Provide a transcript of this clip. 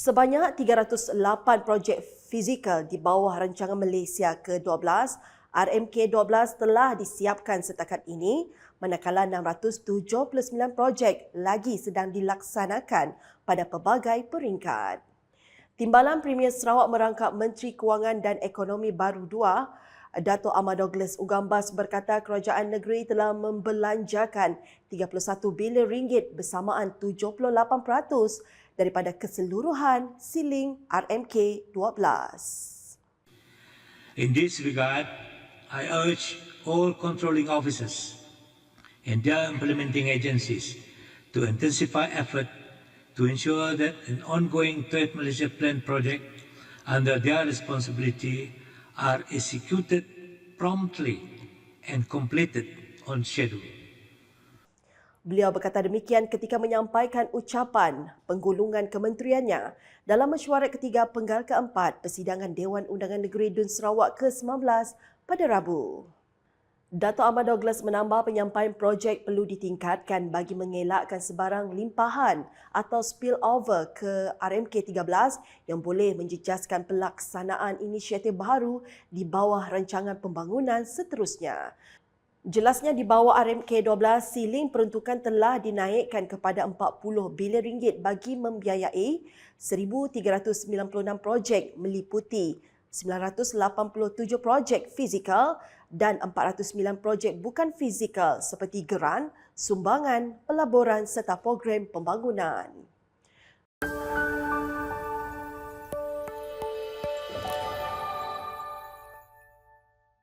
Sebanyak 308 projek fizikal di bawah rancangan Malaysia ke-12, RMK-12 telah disiapkan setakat ini manakala 679 projek lagi sedang dilaksanakan pada pelbagai peringkat. Timbalan Premier Sarawak merangkap Menteri Kewangan dan Ekonomi baru dua, Dato' Ahmad Douglas Ugambas berkata kerajaan negeri telah membelanjakan 31 bilion ringgit bersamaan 78% daripada keseluruhan siling RMK 12. In this regard, I urge all controlling officers and their implementing agencies to intensify effort to ensure that an ongoing Trade Malaysia Plan project under their responsibility are executed promptly and completed on schedule. Beliau berkata demikian ketika menyampaikan ucapan penggulungan kementeriannya dalam mesyuarat ketiga penggal keempat persidangan Dewan Undangan Negeri Dun Sarawak ke-19 pada Rabu. Dato' Ahmad Douglas menambah penyampaian projek perlu ditingkatkan bagi mengelakkan sebarang limpahan atau spillover ke RMK 13 yang boleh menjejaskan pelaksanaan inisiatif baru di bawah rancangan pembangunan seterusnya. Jelasnya di bawah RMK 12, siling peruntukan telah dinaikkan kepada 40 bilion ringgit bagi membiayai 1,396 projek meliputi 987 projek fizikal dan 409 projek bukan fizikal seperti geran, sumbangan, pelaburan serta program pembangunan.